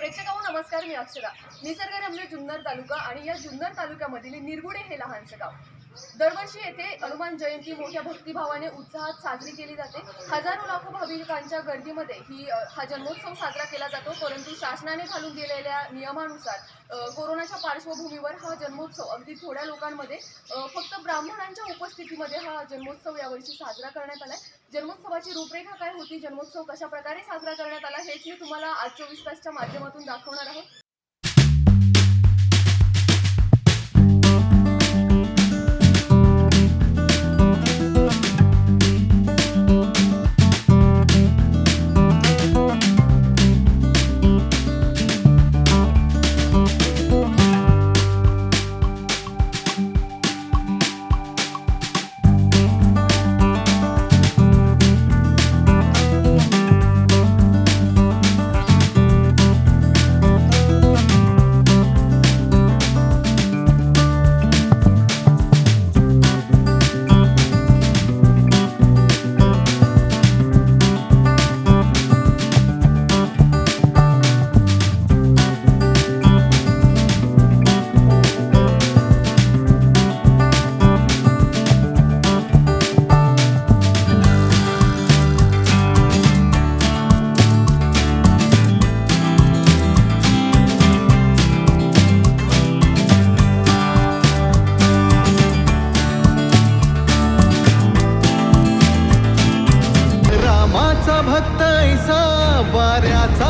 प्रेक्षकांनो नमस्कार मी अक्षरा. निसर्गरम्य जुन्नर तालुका आणि या जुन्नर तालुक्यामधील निरगुडे हे लहानसं गाव. दरवर्षी येथे हनुमान जयंती मोठ्या भक्तिभावाने उत्साहात साजरी केली जाते. हजारो लाखो भाविकांच्या गर्दीमध्ये ही हा जन्मोत्सव साजरा केला जातो. परंतु शासनाने घालून दिलेल्या नियमानुसार कोरोनाच्या पार्श्वभूमीवर हा जन्मोत्सव अगदी थोड्या लोकांमध्ये फक्त ब्राह्मणांच्या उपस्थितीमध्ये हा जन्मोत्सव यावर्षी साजरा करण्यात आलाय. जन्मोत्सवाची रूपरेखा काय होती? जन्मोत्सव कशा प्रकारे साजरा करण्यात आला? हेच मी तुम्हाला आज चोवीस तासच्या माध्यमातून दाखवणार आहोत. रामाचा भक्त ऐसा वाऱ्याचा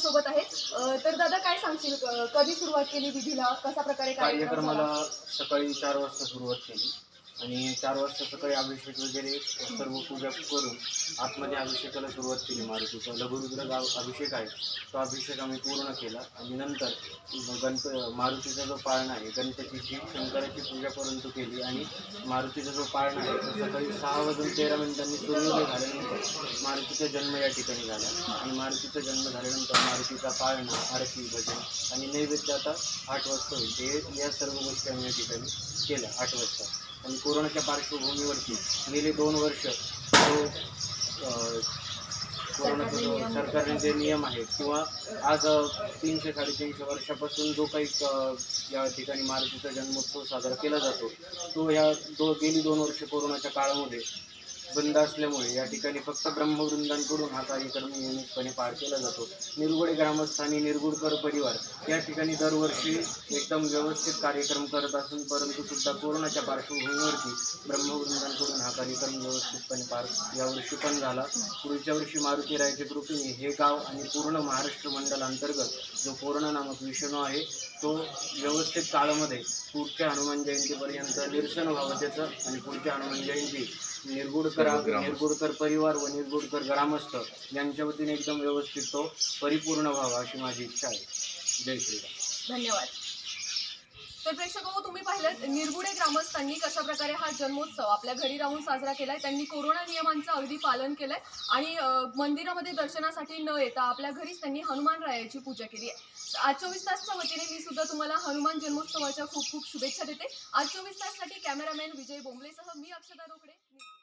माझ्यासोबत आहेत. तर दादा काय सांगशील? कधी सुरुवात केली विधीला? कशा प्रकारे कार्यक्रम कार्यक्रमाला? सकाळी चार वाजता सुरुवात केली. आणि चार वाजता सकाळी अभिषेक वगैरे सर्व पूजा करून आतमध्ये अभिषेकाला सुरुवात केली मारुतीचा. लघुरुद्र गाव अभिषेक आहे तो अभिषेक आम्ही पूर्ण केला. आणि नंतर गणप मारुतीचा जो पाळणा आहे गणपतीची शंकराची पूजापर्यंत केली. आणि मारुतीचा जो पाळणा आहे तो सकाळी सहा वाजून तेरा मिनिटांनी सूर्योदय झाल्यानंतर मारुतीचा जन्म या ठिकाणी झाला. आणि मारुतीचा जन्म झाल्यानंतर मारुतीचा पाळणा आरती भजन आणि नैवेद्य आता आठ वाजता होईल. ते या सर्व गोष्टी आम्ही या ठिकाणी केल्या आठ वाजता. आणि कोरोनाच्या पार्श्वभूमीवरती गेले दोन वर्ष जो अं, कोरोनाचा जो सरकारने जे नियम आहेत किंवा आज तीनशे साडेतीनशे वर्षापासून जो काही या ठिकाणी मारुतीचा जन्मोत्सव साजरा केला जातो तो ह्या दो गेली दोन वर्ष कोरोनाच्या काळामध्ये बंद असल्यामुळे या ठिकाणी फक्त ब्रह्मवृंदांकडून हा कार्यक्रम नियमितपणे पार केला जातो. निरगुडे ग्रामस्थांनी निरगुडकर परिवार या ठिकाणी दरवर्षी एकदम व्यवस्थित कार्यक्रम करत असून परंतु सुद्धा कोरोनाच्या पार्श्वभूमीवरती ब्रह्मवृंदांकडून हा कार्यक्रम व्यवस्थितपणे पार यावर्षी पण झाला. पुढच्या वर्षी मारुती रायचे कृपेने हे गाव आणि पूर्ण महाराष्ट्र मंडल अंतर्गत जो कोरोना नामक विषाणू आहे तो व्यवस्थित काळामध्ये पुढच्या हनुमान जयंतीपर्यंत निरसन व्हावं त्याचं आणि पुढच्या हनुमान जयंती निरगुडकर निरगुडकर परिवार व निरगुडकर ग्रामस्थ यांच्या वतीने एकदम व्यवस्थित तो परिपूर्ण व्हावा अशी माझी इच्छा आहे. जय श्रीराम. धन्यवाद. तर प्रेक्षक हो तुम्ही पाहिलं निरगुडे ग्रामस्थांनी कशा प्रकारे हा जन्मोत्सव आपल्या घरी राहून साजरा केलाय त्यांनी कोरोना नियमांचं अगदी पालन केलंय आणि मंदिरामध्ये दर्शनासाठी न येता आपल्या घरीच त्यांनी हनुमान रायाची पूजा केली आहे. आज चोवीस तासच्या वतीने मी सुद्धा तुम्हाला हनुमान जन्मोत्सवाच्या खूप खूप शुभेच्छा देते. आज चोवीस ताससाठी कॅमेरामॅन विजय बोंबलेसह मी अक्षता रोकडे.